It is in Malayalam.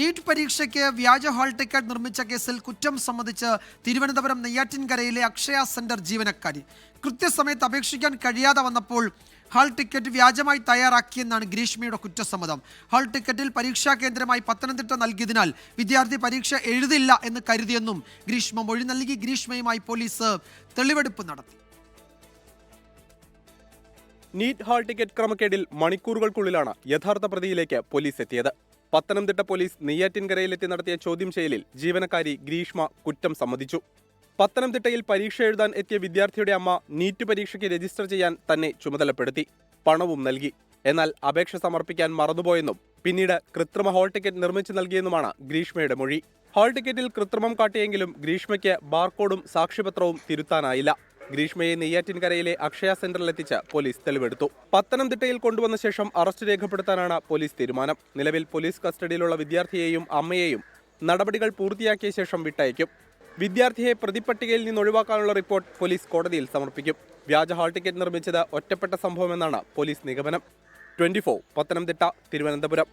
നീറ്റ് പരീക്ഷയ്ക്ക് വ്യാജ ഹാൾ ടിക്കറ്റ് നിർമ്മിച്ച കേസിൽ കുറ്റം സംബന്ധിച്ച് തിരുവനന്തപുരം നെയ്യാറ്റിൻകരയിലെ അക്ഷയ സെന്റർ ജീവനക്കാരി. കൃത്യസമയത്ത് അപേക്ഷിക്കാൻ കഴിയാതെ വന്നപ്പോൾ ഹാൾ ടിക്കറ്റ് വ്യാജമായി തയ്യാറാക്കിയെന്നാണ് ഗ്രീഷ്മയുടെ കുറ്റസമ്മതം. ഹാൾ ടിക്കറ്റിൽ പരീക്ഷാ കേന്ദ്രമായി പത്തനംതിട്ട നൽകിയതിനാൽ വിദ്യാർത്ഥി പരീക്ഷ എഴുതില്ല എന്ന് കരുതിയെന്നും ഗ്രീഷ്മ മൊഴി നൽകി ഗ്രീഷ്മയുമായി പോലീസ് തെളിവെടുപ്പ് നടത്തി. നീറ്റ് ഹാൾ ടിക്കറ്റ് ക്രമക്കേടിൽ മണിക്കൂറുകൾക്കുള്ളിലാണ് യഥാർത്ഥ പ്രതിയിലേക്ക് പോലീസ് എത്തിയത്. പത്തനംതിട്ട പോലീസ് നെയ്യാറ്റിൻകരയിലെത്തി നടത്തിയ ചോദ്യം ചെയ്യലിൽ ജീവനക്കാരി ഗ്രീഷ്മ കുറ്റം സമ്മതിച്ചു. പത്തനംതിട്ടയിൽ പരീക്ഷ എഴുതാൻ എത്തിയ വിദ്യാർത്ഥിയുടെ അമ്മ നീറ്റ് പരീക്ഷയ്ക്ക് രജിസ്റ്റർ ചെയ്യാൻ തന്നെ ചുമതലപ്പെടുത്തി. പണവും നൽകി. എന്നാൽ അപേക്ഷ സമർപ്പിക്കാൻ മറന്നുപോയെന്നും പിന്നീട് കൃത്രിമ ഹോൾ ടിക്കറ്റ് നിർമ്മിച്ചു നൽകിയെന്നുമാണ് ഗ്രീഷ്മയുടെ മൊഴി. ഹാൾ ടിക്കറ്റിൽ കൃത്രിമം കാട്ടിയെങ്കിലും ഗ്രീഷ്മയ്ക്ക് ബാർകോഡും സാക്ഷ്യപത്രവും തിരുത്താനായില്ല. ഗ്രീഷ്മയെ നെയ്യാറ്റിൻകരയിലെ അക്ഷയ സെന്ററിലെത്തിച്ച് പോലീസ് തെളിവെടുത്തു. പത്തനംതിട്ടയിൽ കൊണ്ടുവന്ന ശേഷം അറസ്റ്റ് രേഖപ്പെടുത്താനാണ് പോലീസ് തീരുമാനം. നിലവിൽ പോലീസ് കസ്റ്റഡിയിലുള്ള വിദ്യാർത്ഥിയെയും അമ്മയെയും നടപടികൾ പൂർത്തിയാക്കിയ ശേഷം വിട്ടയക്കും. വിദ്യാർത്ഥിയെ പ്രതിപ്പട്ടികയിൽ നിന്ന് ഒഴിവാക്കാനുള്ള റിപ്പോർട്ട് പോലീസ് കോടതിയിൽ സമർപ്പിക്കും. വ്യാജ ഹാൾ ടിക്കറ്റ് നിർമ്മിച്ചത് ഒറ്റപ്പെട്ട സംഭവമെന്നാണ് പോലീസ് നിഗമനം. Twenty four Pathanamthitta Thiruvananthapuram.